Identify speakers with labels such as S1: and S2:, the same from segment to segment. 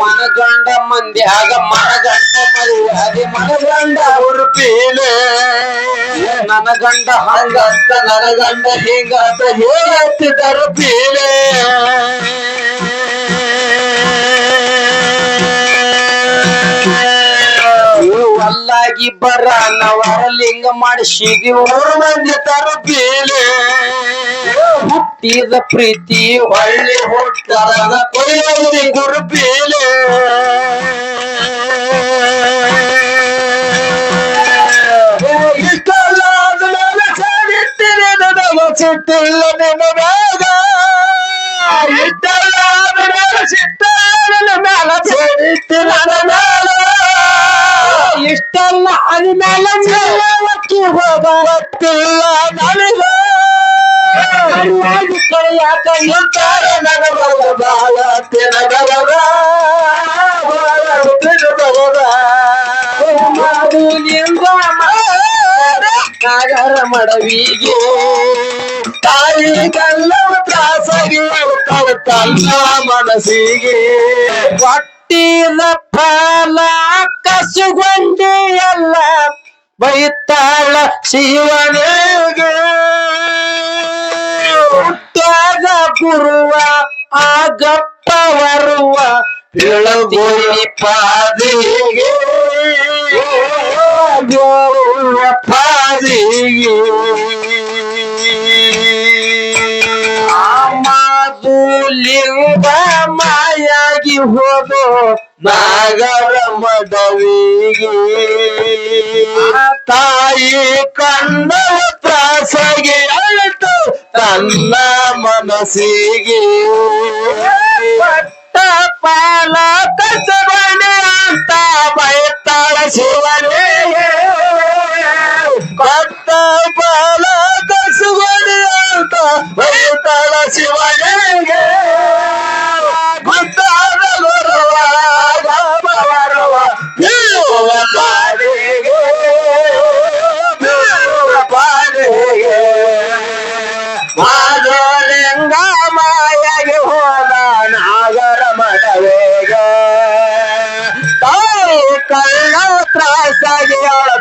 S1: ಮನಗಂಡ ಮಂದಿ ಆಗ ಮನಗಂಡ ಮದುವೆ ಮನಗಂಡ
S2: ಉರುಪಿಲೆ
S1: ನನ್ನ ಗಂಡ ಹಂಗಂತ, ನನಗಂಡ ಗಂಡ ಹಿಂಗಂತ
S2: ಹೇಳುತ್ತಿದ್ದರು ಪೀಲೆ.
S1: ಅಲ್ಲಾಗಿ ನವರ ಲಿಂಗ ಮಾಡಿ ಶಿಗಿ
S2: ಊರು ಮಂದಿ ತರು ಪೀಲೆ
S1: ಹುಟ್ಟಿದ ಪ್ರೀತಿ
S2: ಹೊಳ್ಳಿ ಹುಟ್ಟದ ಕೊಯ್ಯಲ್ಲಿ ಗುರು ಇಷ್ಟಲ್ಲ ಆದ್ಮೇಲೆ ಸಾಗಿಟ್ಟಿರಿ ನನಗ ಸಿಟ್ಟಿಲ್ಲ ನಿನ್ನ ಬೇಗ ಇಷ್ಟಲ್ಲ ಆದ್ಮೇಲೆ ಸೇರಿಟ್ಟಿ ನನ್ನ ಮೇಲೆ
S1: ಇಷ್ಟಲ್ಲ ಅದ್ಮೇಲೆ
S2: ಎಲ್ಲವಕ್ಕೆ ಹೋಗ ಗೊತ್ತಿಲ್ಲ ನನಗೆ
S1: ಸರಿಯಾಗಿ ಕರೆಯಾಕ
S2: ಇರ್ತಾರೆ ನನ್ನ ಮಗ ಬಾಳ ತಿನ್ನಗಲದ ಬಾಳ ತಿನ್ನಗಲದ
S1: ಮಾಧುಲಿಂಗ ನಾಗರ ಮಡವಿಗೆ.
S2: ತಾಯಿ ಕಲ್ಲವ ತ್ರಾಸಗಿ ತನ್ನ ಮನಸ್ಸಿಗೆ.
S1: ಕೊಟ್ಟಿದ ಫಲ ಎಲ್ಲ ಬೈತಾಳ ಶಿವನಿಗೆ. ಹುಟ್ಟಾದ ಗುರುವ ಆಗಪ್ಪ ಬರುವ
S2: ಬೆಳಗುಳಿ ಪಾದಿಗೆ. ಗೋಳ ಪಾದಿಗೆ.
S1: ಹೋದೋ
S2: ನಾಗರ ಮಡವಿಗೆ ತಾಯಿ ಕಣ್ಣ ತ್ರಾಸಗೆ ಅಳತು ತನ್ನ ಮನಸ್ಸಿಗೆ.
S1: ಪಟ್ಟ ಪಾಲ ಕಸಬಣೆ ಅಂತ ಬೈತಾಳ ಶಿವನೇ.
S2: ಪಟ್ಟ ಪಾಲ ಕಸುಗಡಿ ಅಂತ ಬೈತಾಳ ಶಿವನಿಗೆ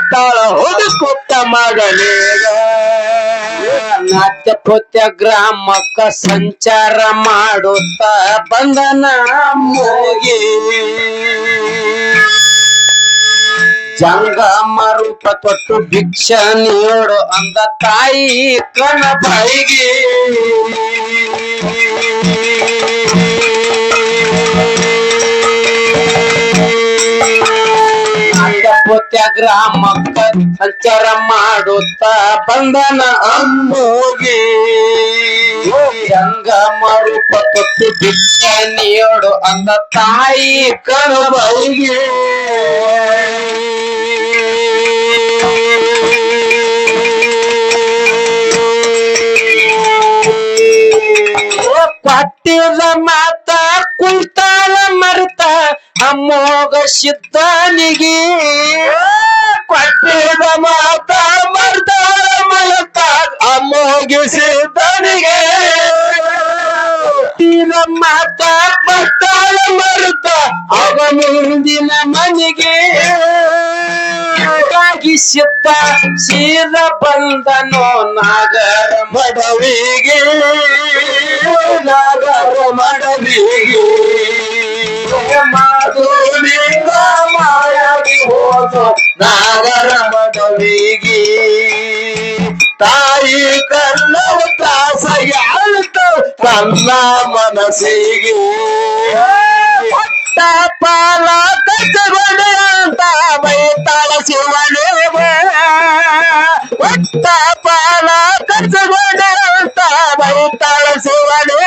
S2: ಅಳತಾಳ ಹುಡುಕುತ್ತ ಮಗನಿಗೆ
S1: ನಾಟ್ಯ ಪುತ್ಯ ಗ್ರಾಮಕ್ಕ ಸಂಚಾರ ಮಾಡುತ್ತ ಬಂದನ ಮೂಗಿ ಜಂಗ ರೂಪ ತೊಟ್ಟು ಭಿಕ್ಷ ನೀಡು ಅಂದ ತಾಯಿ ಕಣ ಬಾಯಿಗೆ ಗ್ರಾಮಕ್ಕ ಸಂಚಾರ ಮಾಡುತ್ತ ಬಂದನ
S2: ಅಮ್ಮೋಗಿ.
S1: ಹಂಗ ರೂಪ ಕೊಟ್ಟು ಭಿಕ್ಷ ನೀಡು ಅಂದ ತಾಯಿ ಕಣ ಬಾಯಿಗೆ ಕೊಟ್ಟಿದ ಮಾತ ಕುಂತಾಳ ಮರ್ತ ಅಮ್ಮೋಗ ಸಿದ್ಧನಿಗೆ
S2: ಕೊಟ್ಟಿದ ಮಾತ ಮರ್ದ ಮಲತ ಅಮ್ಮೋಗಿಸಿದನಿಗೆ
S1: ಕೊಟ್ಟಿದ ಮಾತ
S2: ಮತ್ತಾಳ ಮರುತ
S1: ಅವ ಮುಂದಿನ ಮನೆಗೆ. ಸಿದ್ಧ ಸೀದ ಬಂದನೋ ನಾಗರ
S2: ಮಡವಿಗೆ. ನಾಗರ ಮಡವಿಗೆ. ಮಾಧುಲಿಂಗ ಮಾಯಾಗಿ ಹೋದ ನಾಗರ ಮಡವಿಗೆ ತಾಯಿ ಕಲ್ಲವ ತ್ರಾಸಗಿ ಅಳ್ತ ತನ್ನ ಮನಸ್ಸಿಗೆ. ಪಟ್ಟ ಪಾಲ ಕಚ್ಚಗೊಡೆ ಅಂತ ಬೈತಾಳ ಶಿವನೇ ಪಟ್ಟ ಪಾಲ ಕಚ್ಚಗೊಡೆ ಅಂತ ಬೈತಾಳ ಶಿವನೇ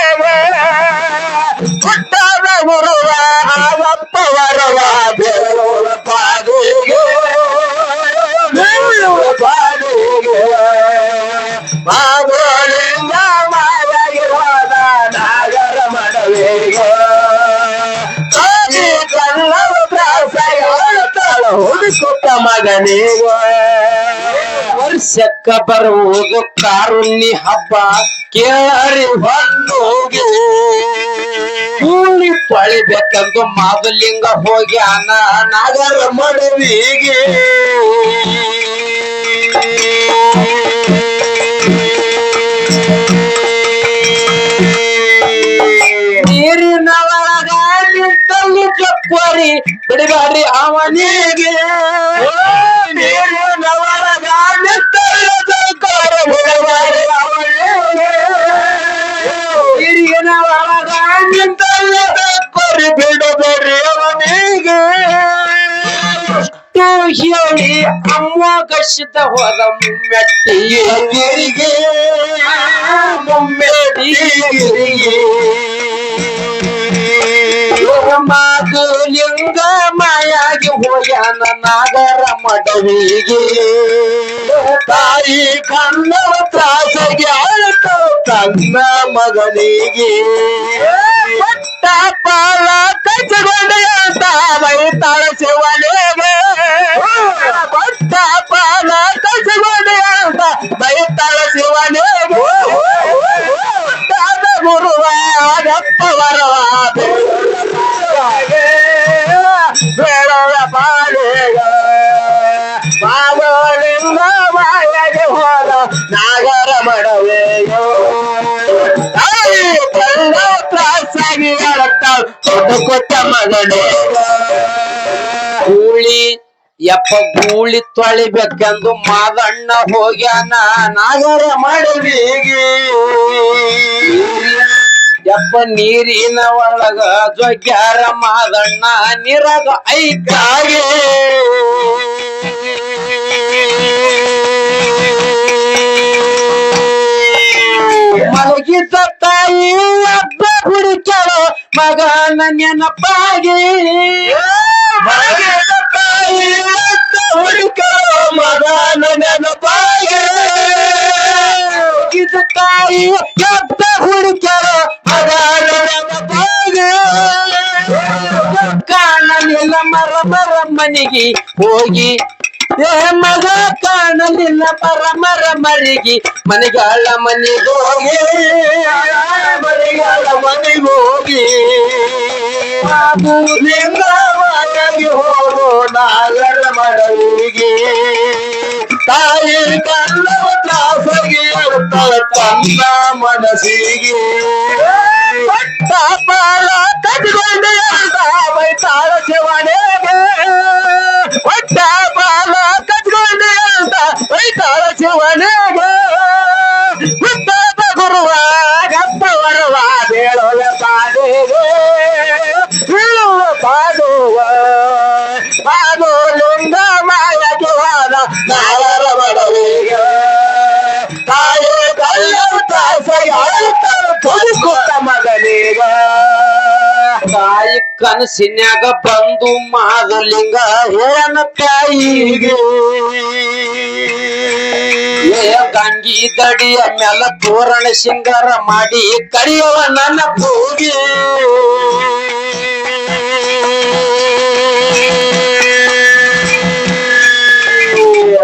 S2: ವರ್ಷಕ್ಕ ಬರುವುದು ಕಾರುಣ್ಯ ಹಬ್ಬ ಕೇಳರಿ ಬಂದೋಗಿ ಕೂಲಿ ತೊಳಿಬೇಕಂದು ಮಾದಲಿಂಗ ಹೋಗಿ ಅನ ನಾಗರ ಮಡವಿಗೆ. ಬಿಡಬೇಡ್ರಿ ಅವನಿಗೆ ಇಷ್ಟು ಹೇಳಿ ಅಮ್ಮ ಸಿದ್ಧ ಹೋದ ಮುಮ್ಮೆಟ್ಟಿಗೆ ಮುಮ್ಮೆಟ್ಟಿಗೆ. ಮಾತು ಲಿಂಗ ಮಾಯಾಗಿ ಹೋಗ್ಯಾನ ನಾಗರ ಮಡವಿಗೆ. ತಾಯಿ ಕಣ್ಣ ತ್ರಾಸಗೆ ಅಳ್ತ ತನ್ನ ಮಗನಿಗೆ. ಪಟ್ಟ ಪಾಲ ಕಚ್ಚಗೊಂಡ ತಾವೈ ತಾಳ ಶಿವನಿಗೆ ಕೊಟ್ಟ ಮಗನೇ. ಗೂಳಿ, ಯಪ್ಪ ಗೂಳಿ ತೊಳಿಬೇಕೆಂದು ಮಾದಣ್ಣ ಹೋಗ್ಯಾನ. ನಾಗರ ಮಡವಿಗೆ ಯಪ್ಪ ನೀರಿನ ಒಳಗ ಜೊಗ್ಯಾರ ಮಾದಣ್ಣ, ನಿರಗ ಐಕಾಗೆ. ಮಲಗಿದ ತಾಯಿ ಎಪ್ಪ ಮಗನ ನೆನಪಾಗಿ ಮಗನ ತಾಯಿ ಮಗನ ನೆನಪಾಗಿ ಇದು ತಾಯಿ ಅಬ್ಬ ಹುಡುಕ್ಯಾಳು ಮಗನ ನೆನಪಾಗಿ ಕಾಣಲಿಲ್ಲ ಮರ ಮರ ಮನೆಗೆ ಹೋಗಿ ಏ ಮಗ ಕಾಣಲಿಲ್ಲ ಪರಮರ ಮರ ಮರಿಗೆ. ಮನೆಗಾಳ ಮನೆಗೆ ಹೋಗಿ, ಮನೆಗಾಳ ಮನೆಗೆ ಹೋಗಿ. ಅದು ಲಿಂಗವಾಗಿ ಹೋಗೋ ನಾಗರ ಮಡವಿಗೆ ತಾಯಿ ಕಲ್ಲವ ತ್ರಾಸಗೆ ತನ್ನ ಮನಸ್ಸಿಗೆ. ಪಾಲ ಕಟ್ಕೊಂಡು ಬೈತಾಳ ಬೈತಾಳ ಶಿವನೇಗೆ ಹುಟ್ಟಾದ ಗುರುವ ಗಪ್ಪ ವರವ ಬೇಳೋಲ ಪಾದೇಗೆ. ಬೀಳುವ ಪಾದುವ. ಪಾದು ಲಿಂಗ ಮಾಯಗೆ ತಾಯಿ ಕನಸಿನ್ಯಾಗ ಬಂದು ಮಾದಲಿಂಗ ಹೇಳನ ತಾಯಿಗೆ. ಗಂಗಿ ದಡಿಯ ಮ್ಯಾಲ ತೋರಣ ಸಿಂಗಾರ ಮಾಡಿ ಕರೆಯುವ ನನ್ನ ಪೂಗೆ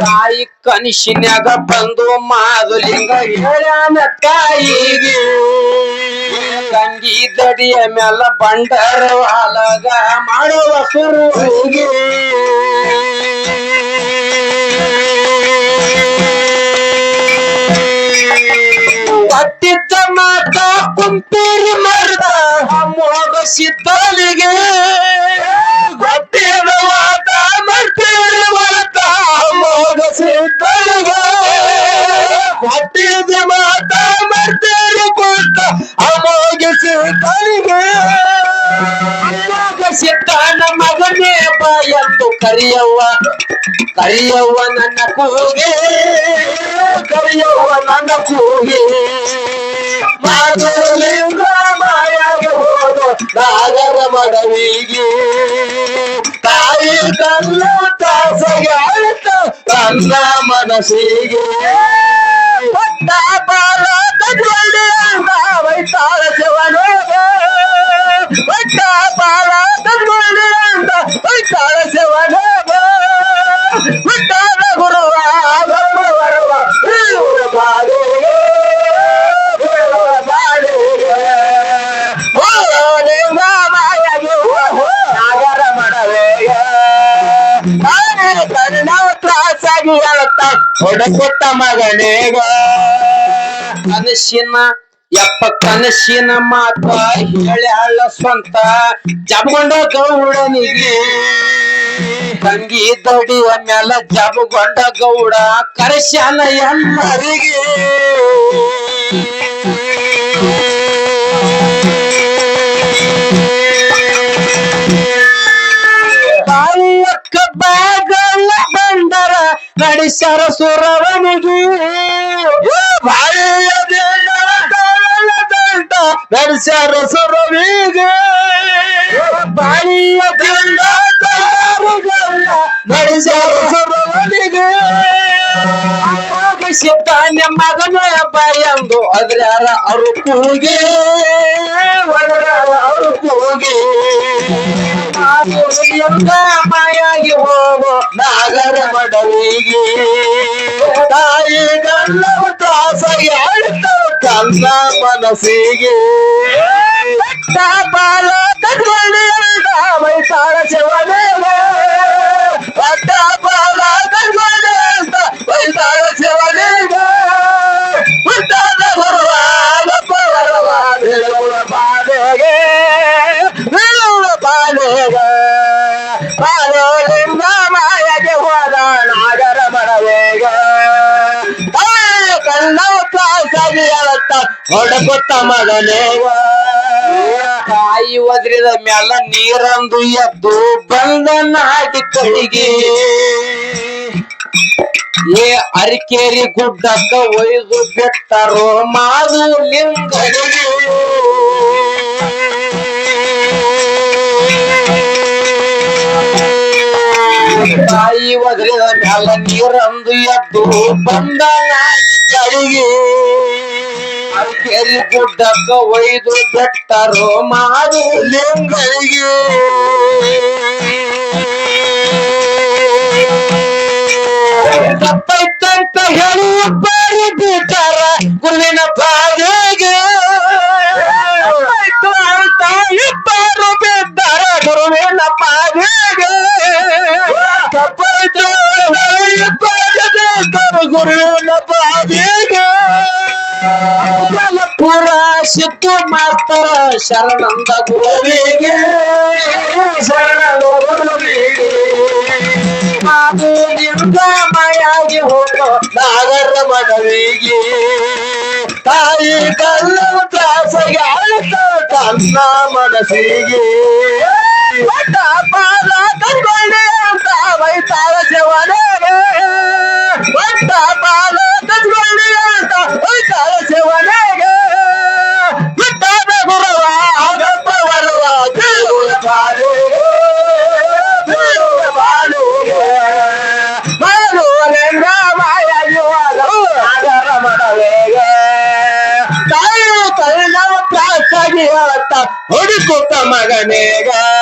S2: ತಾಯಿ ಕನಸಿನ್ಯಾಗ ಬಂದು ಮಾದಲಿಂಗ ಹೇಳನ ತಾಯಿಗೆ. ಗಂಗಿ ದಡಿಯ ಮ್ಯಾಲ ಬಂಡರ ಹಾಲಗ ಮಾಡುವ ಸುರುವಿಗೆ ಕಟ್ಟಿದ್ದ ಮಾತ ಕುಂಪೇರಿ ಮರದ ಮೋಗ ಸಿದ್ದಲಿಗೆ ಎಂದು ಕರಿಯವ್ವ ಕರಿಯವ್ವ ನನ್ನ ಕೂಗೆ, ಕರಿಯವ್ವ ನನ್ನ ಕೂಗೆ. ಮಾತುಲಿಂದ ಮಾಯಾಗಬಹುದು ನಾಗರ ಮಡವಿಗೆ. ತಾಯಿ ತನ್ನ ತಾಸಗೆ ಅಳಿತ ತನ್ನ ಮನಸ್ಸಿಗೆ. ಪಟ್ಟ ಬಾಲ ವೈತಾಳ ಶಿವನೋಗೆ ಹೊಡಕೊತ್ತ ಮಗನೇಗ.
S1: ಕನಸಿನ ಎಪ್ಪ ಕನಸಿನ ಮಾತ ಹೇಳಿ ಹಳ್ಳ ಸ್ವಂತ. ಜಬಗೊಂಡ ಗೌಡನಿಗೆ. ತಂಗಿ ದಡಿಯ ಮ್ಯಾಲ ಜಬಗೊಂಡ ಗೌಡ. ಕರೆಸ್ಯಾನ ಎನ್ನ ನಡೆಸರ ಸುರವನಿಗೆ
S2: ಬಾಯಿಯ ನಡೆಸ್ಯಾರ ಸುರವಿಗೆ
S1: ಬಾಳಿಯ ದಿಂದ
S2: ನಡೆಸ್ಯಾರ ಸುರವನಿಗೆ
S1: ಸಿದ್ದಾನ ಮಗನ ಬಾಯಂದು ಅದ್ರ್ಯಾರ ಅವರು ಕೂಗೆ.
S2: ಅವರು ಕೂಗಿ
S1: ಎಂದ ಮಾಯಾಗಿ ಹೋಗೋ
S2: ನಾಗರ ಮಡವಿಗೆ ತಾಯಿ ಗಲ್ಲವ ತ್ರಾಸಾಗಿ ಆಳ್ತ ಕಲ್ಲ ಮನಸ್ಸಿಗೆ. ಬಾಲ ಕಟ್ಕೊಳ್ಳಿ ಬೈತಾಳ ಶಿವನೇಗ ಅಡ್ಡ ಬಾಲ ಕಟ್ಕೊಳ್ಳಿ ಅಂತ ಬೈತಾಳ ಹೊಡಕೊತ್ತ ಮಗನೇ.
S1: ತಾಯಿ ಒದ್ರಿದ ಮ್ಯಾಲ ನೀರಂದು ಎದ್ದು ಬಂದ ನಾಟಿ ಕಡಿಗೆ ಏ ಅರಿಕೇರಿ ಗುಡ್ಡಕ್ಕ ಒಯ್ದು ಬಿಟ್ಟರೋ ಮಾದು ಲಿಂಗನಿಗೆ. ತಾಯಿ ಒದ್ರಿದ ಮ್ಯಾಲ ನೀರಂದು ಎದ್ದು ಬಂದ ನಾಟಿ ಕಡೆಗೆ ಅರಿಕೇರಿ ಗುಡ್ಡಕ್ಕ ಒಯ್ದು ಬೆಟ್ಟರೋ ಮಾರು
S2: ಲಿಂಗಯ್ಯ
S1: ತಪ್ಪೈತಂತ ಹೇಳಿ ಬಾರಿ ಬಿಟ್ಟಾರ ಗುರುವಿನ ಪಾದಿಗೆ ಸಿದ್ದು ಮಾಸ್ತರ ಶರಣಂದ ಗುರುವಿಗೆ
S2: ಶರಣ ಗುರುವಿಗೆ
S1: ಅದು ನಿಂದ ಮಾಯಾಗಿ ಹೋಗೋ
S2: ನಾಗರ ಮಡವಿಗೆ ತಾಯಿ ಕಲ್ಲ ತ್ರಾಸಗೆ ಆಳ್ತ ತನ್ನ ಮನಸ್ಸಿಗೆ ಒಟ್ಟ ಪಾದ ಕಟ್ಕೊಂಡೆ ಅಂತ ಬೈತಾಳ ಶಿವನಿಗೆ ತಾಯಿ